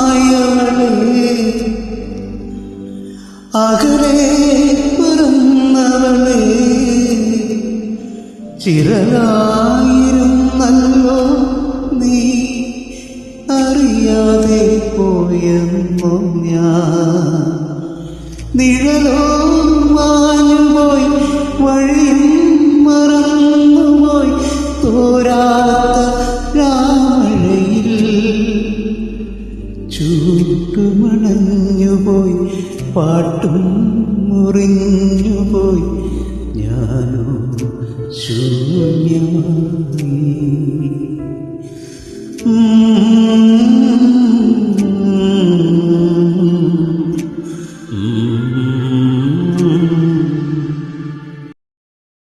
ആകാശമായവളെ അകലെ പിറന്നവളെ ചിരലായിരുന്നല്ലോ നീ അറിയാതെ പോയെന്നു ഞാൻ. നിഴലോ ചൂട്ടുമണഞ്ഞുപോയി പാട്ടും മുറിഞ്ഞുപോയി ഞാനോ ശൂന്യമായി Mm-hmm.